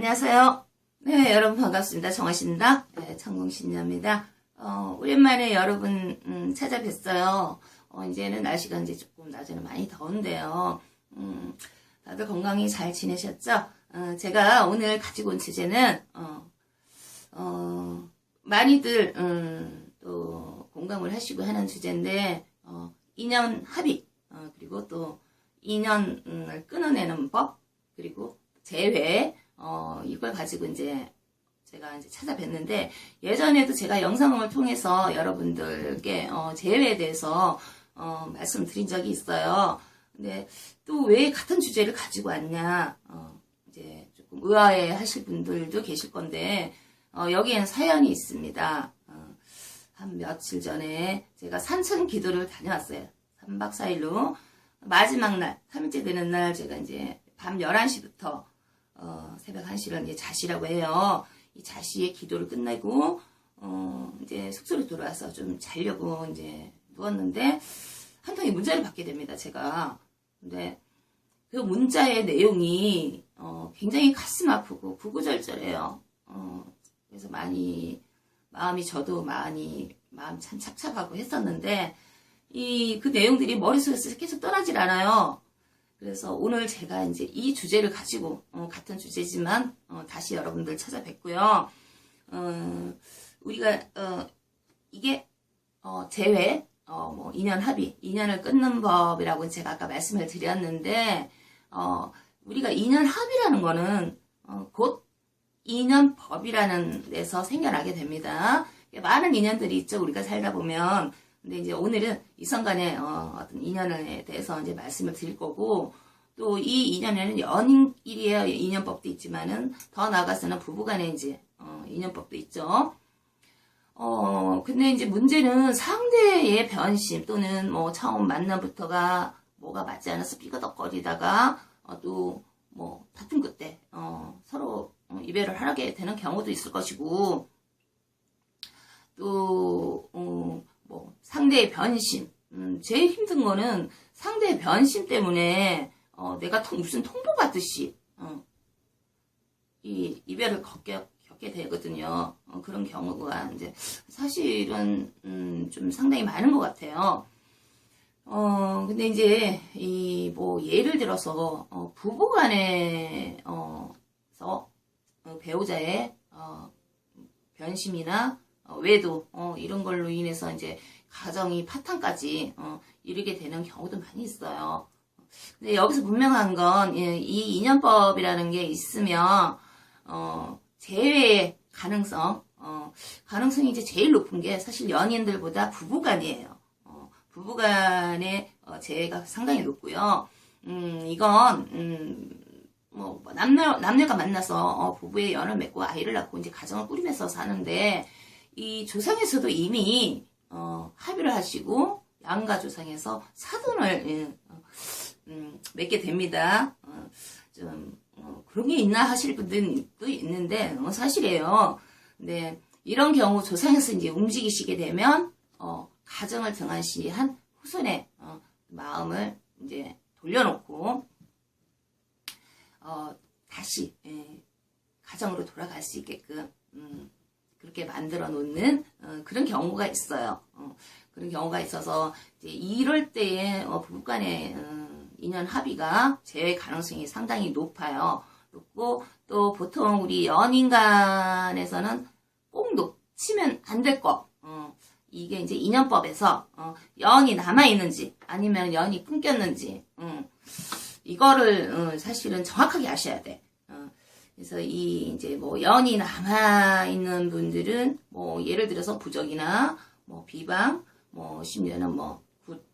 안녕하세요. 네, 여러분 반갑습니다. 정화신다. 네, 창공신녀입니다. 어, 오랜만에 여러분, 음, 찾아뵀어요. 어, 이제는 날씨가 이제 조금 낮에는 많이 더운데요. 음, 다들 건강히 잘 지내셨죠? 어, 제가 오늘 가지고 온 주제는, 어, 어, 많이들, 음, 또 공감을 하시고 하는 주제인데, 어, 인연 합의, 어, 그리고 또 인연을 끊어내는 법, 그리고 재회, 어, 이걸 가지고 이제 제가 이제 찾아뵀는데, 예전에도 제가 영상을 통해서 여러분들께, 어, 재회에 대해서, 어, 말씀드린 적이 있어요. 근데 또 왜 같은 주제를 가지고 왔냐, 어, 이제 조금 의아해 하실 분들도 계실 건데, 어, 여기에는 사연이 있습니다. 어, 한 며칠 전에 제가 산천 기도를 다녀왔어요. 3박 4일로. 마지막 날, 3일째 되는 날 제가 이제 밤 11시부터 어, 새벽 1시를 이제 자시라고 해요. 이 자시의 기도를 끝내고 어, 이제 숙소로 돌아와서 좀 자려고 이제 누웠는데 한 통의 문자를 받게 됩니다. 제가. 근데 그 문자의 내용이 어, 굉장히 가슴 아프고 구구절절해요. 어, 그래서 많이 마음이 저도 많이 마음 참 착잡하고 했었는데 이 그 내용들이 머릿속에서 계속 떠나질 않아요. 그래서 오늘 제가 이제 이 주제를 가지고 어, 같은 주제지만 어, 다시 여러분들 찾아뵙고요. 어, 우리가 어, 이게 어, 재회, 어, 뭐 인연 합의, 인연을 끊는 법이라고 제가 아까 말씀을 드렸는데 어, 우리가 인연 합의라는 거는 어, 곧 인연 법이라는 데서 생겨나게 됩니다. 많은 인연들이 있죠. 우리가 살다 보면. 근데 이제 오늘은 이성간의 어, 어떤 인연에 대해서 이제 말씀을 드릴 거고 또 이 인연에는 연인끼리의 인연법도 있지만은 더 나아가서는 부부간의 이제 어, 인연법도 있죠. 어 근데 이제 문제는 상대의 변심 또는 뭐 처음 만남부터가 뭐가 맞지 않아서 삐거덕거리다가 어, 또뭐 다툼 끝에 어, 서로 어, 이별을 하게 되는 경우도 있을 것이고 또 어, 뭐 상대의 변심 음, 제일 힘든 거는 상대의 변심 때문에 어, 내가 통- 무슨 통보 받듯이 어, 이 이별을 겪게, 겪게 되거든요. 어, 그런 경우가 이제 사실은 음, 좀 상당히 많은 것 같아요. 어 근데 이제 이 뭐 예를 들어서 어, 부부간에 어서 어, 배우자의 어, 변심이나 어, 외도 어, 이런 걸로 인해서 이제 가정이 파탄까지 어, 이르게 되는 경우도 많이 있어요. 근데 여기서 분명한 건 이 인연법이라는 게 있으면 어, 재회의 가능성 어, 가능성이 이제 제일 높은 게 사실 연인들보다 부부간이에요. 어, 부부간의 어, 재회가 상당히 높고요. 음, 이건 음, 뭐 남녀 남녀가 만나서 어, 부부의 연을 맺고 아이를 낳고 이제 가정을 꾸리면서 사는데 이 조상에서도 이미 어, 합의를 하시고 양가 조상에서 사돈을 예, 어, 음, 맺게 됩니다. 어, 좀 어, 그런 게 있나 하실 분들도 있는데 어, 사실이에요. 근데 이런 경우 조상에서 이제 움직이시게 되면 어, 가정을 등한시한 후손의 어, 마음을 이제 돌려놓고 어, 다시 예, 가정으로 돌아갈 수 있게끔 음, 그렇게 만들어 놓는 어, 그런 경우가 있어요. 어, 그런 경우가 있어서 이럴 때에 어, 부부간의 어, 인연 합의가 재회 가능성이 상당히 높아요. 높고 또 보통 우리 연인 간에서는 꼭 놓치면 안될 거. 어, 이게 이제 인연법에서 어, 연이 남아 있는지 아니면 연이 끊겼는지 음, 이거를 어, 사실은 정확하게 아셔야 돼. 어, 그래서 이 이제 뭐 연이 남아 있는 분들은 뭐 예를 들어서 부적이나 뭐 비방, 뭐 심지어는 뭐 굿,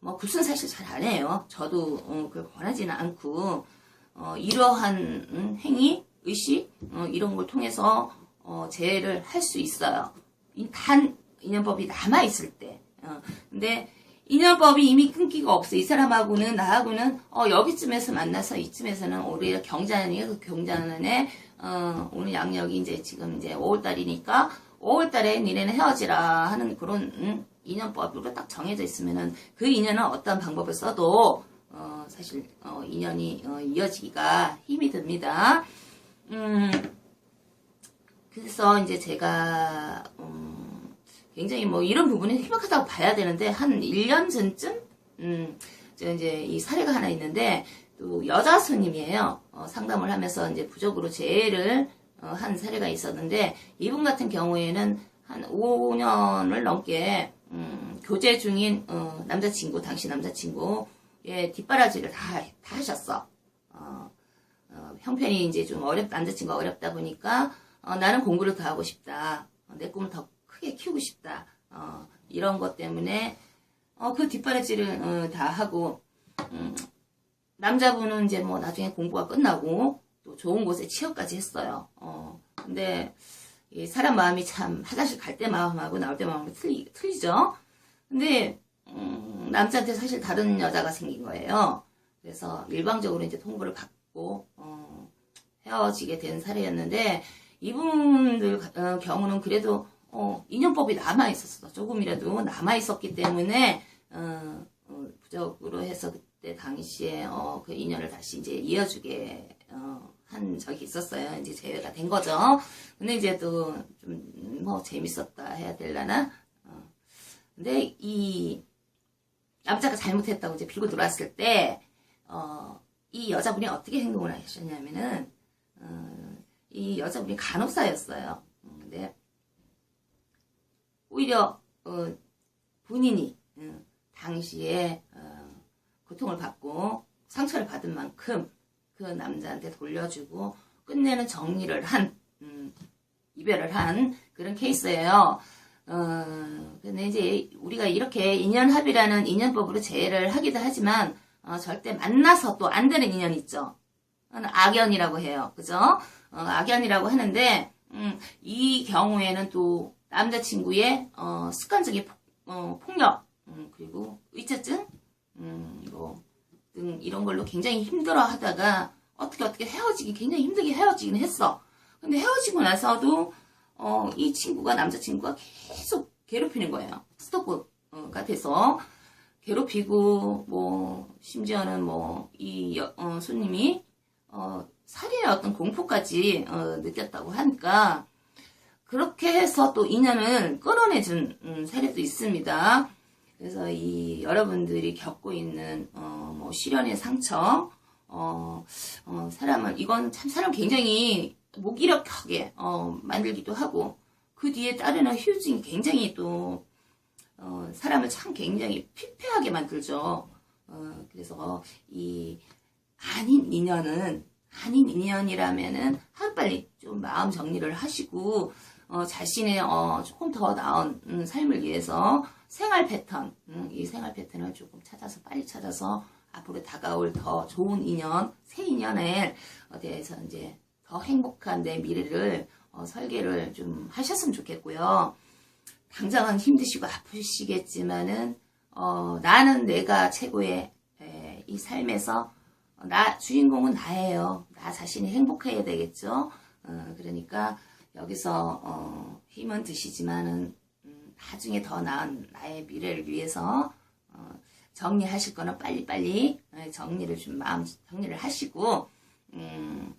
뭐 굿은 사실 잘 안 해요. 저도 어, 그걸 권하지는 않고 어, 이러한 음, 행위, 의식 어, 이런 걸 통해서 어, 재해를 할 수 있어요. 이단 인연법이 남아 있을 때. 어, 근데 인연법이 이미 끊기가 없어. 이 사람하고는 나하고는 어, 여기쯤에서 만나서 이쯤에서는 오히려 경자년이 그 경자년에 어, 오늘 양력이 이제 지금 이제 5월달이니까 5월달에 니네는 헤어지라 하는 그런 음, 인연법으로 딱 정해져 있으면은 그 인연은 어떤 방법을 써도 어, 사실 어, 인연이 어, 이어지기가 힘이 듭니다. 음, 그래서 이제 제가, 음, 굉장히 뭐 이런 부분이 희박하다고 봐야 되는데, 한 1년 전쯤? 음, 저 이제 이 사례가 하나 있는데, 또 여자 손님이에요. 어, 상담을 하면서 이제 부적으로 재해를 어, 한 사례가 있었는데, 이분 같은 경우에는 한 5년을 넘게, 음, 교제 중인, 어, 남자친구, 당시 남자친구의 뒷바라지를 다, 다 하셨어. 어, 어, 형편이 이제 좀 어렵, 남자친구가 어렵다 보니까, 어, 나는 공부를 더 하고 싶다. 어, 내 꿈을 더 크게 키우고 싶다. 어, 이런 것 때문에, 어, 그 뒷바라지를, 어, 다 하고, 음, 남자분은 이제 뭐 나중에 공부가 끝나고, 또 좋은 곳에 취업까지 했어요. 어, 근데, 이 사람 마음이 참, 화장실 갈 때 마음하고 나올 때 마음이 틀리, 틀리죠? 근데, 음, 남자한테 사실 다른 여자가 생긴 거예요. 그래서 일방적으로 이제 통보를 받고, 어, 헤어지게 된 사례였는데, 이분들 어, 경우는 그래도 어, 인연법이 남아 있었어. 조금이라도 남아 있었기 때문에 어, 어, 부적으로 해서 그때 당시에 어, 그 인연을 다시 이제 이어주게 어, 한 적이 있었어요. 이제 제외가 된 거죠. 근데 이제 또 좀 뭐 재밌었다 해야 되려나? 어. 근데 이 남자가 잘못했다고 이제 빌고 들어왔을 때, 어, 이 여자분이 어떻게 행동을 하셨냐면은, 어, 이 여자분이 간호사였어요. 음, 근데 오히려 어, 본인이 어, 당시에 어, 고통을 받고 상처를 받은 만큼 그 남자한테 돌려주고 끝내는 정리를 한 음, 이별을 한 그런 케이스예요. 어, 근데 이제 우리가 이렇게 인연합이라는 인연법으로 재해를 하기도 하지만 어, 절대 만나서 또 안 되는 인연 있죠. 악연이라고 해요. 그죠? 어, 악연이라고 하는데, 음, 이 경우에는 또 남자친구의 어, 습관적인 폭, 어, 폭력, 음, 그리고 의처증, 음, 뭐, 등 이런 걸로 굉장히 힘들어 하다가 어떻게 어떻게 헤어지기 굉장히 힘들게 헤어지긴 했어. 근데 헤어지고 나서도 어, 이 친구가 남자친구가 계속 괴롭히는 거예요. 스토커가 돼서 괴롭히고 뭐 심지어는 뭐 이 어, 손님이 어, 살인의 어떤 공포까지 어, 느꼈다고 하니까 그렇게 해서 또 인연을 끌어내준 음, 사례도 있습니다. 그래서 이 여러분들이 겪고 있는 어, 뭐 시련의 상처, 어, 어, 사람을 이건 참 사람 굉장히 무기력하게 어, 만들기도 하고 그 뒤에 따르는 후유증이 굉장히 또 어, 사람을 참 굉장히 피폐하게 만들죠. 어, 그래서 이 아닌 인연은 아닌 인연이라면은 하루빨리 좀 마음 정리를 하시고 어, 자신의 어, 조금 더 나은 음, 삶을 위해서 생활 패턴 음, 이 생활 패턴을 조금 찾아서 빨리 찾아서 앞으로 다가올 더 좋은 인연 새 인연에 어, 대해서 이제 더 행복한 내 미래를 어, 설계를 좀 하셨으면 좋겠고요. 당장은 힘드시고 아프시겠지만은 어, 나는 내가 최고의 에, 이 삶에서 어, 나 주인공은 나예요. 나 자신이 행복해야 되겠죠. 어, 그러니까 여기서 어, 힘은 드시지만은 음, 나중에 더 나은 나의 미래를 위해서 어, 정리하실 거는 빨리빨리 어, 정리를 좀 마음 정리를 하시고 음,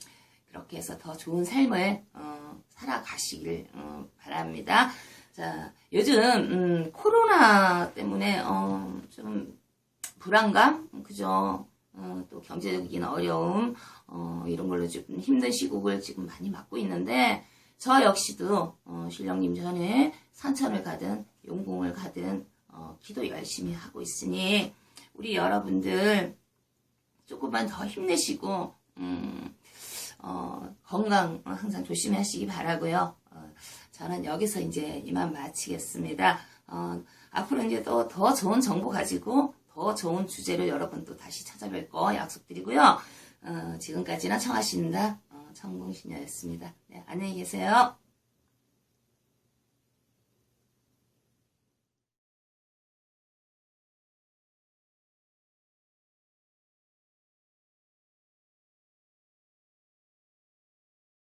그렇게 해서 더 좋은 삶을 어, 살아가시길 어, 바랍니다. 자, 요즘 음, 코로나 때문에 어, 좀 불안감, 그죠? 어, 또 경제적인 어려움 어, 이런 걸로 좀 힘든 시국을 지금 많이 맞고 있는데 저 역시도 어, 신령님 전에 산천을 가든 용궁을 가든 어, 기도 열심히 하고 있으니 우리 여러분들 조금만 더 힘내시고 음, 어, 건강 항상 조심하시기 바라고요. 어, 저는 여기서 이제 이만 마치겠습니다. 어, 앞으로 이제 또 더 좋은 정보 가지고 더 좋은 주제로 여러분 또 다시 찾아뵐 거 약속드리고요. 어, 지금까지는 청하신다 어, 청봉신녀였습니다. 네, 안녕히 계세요.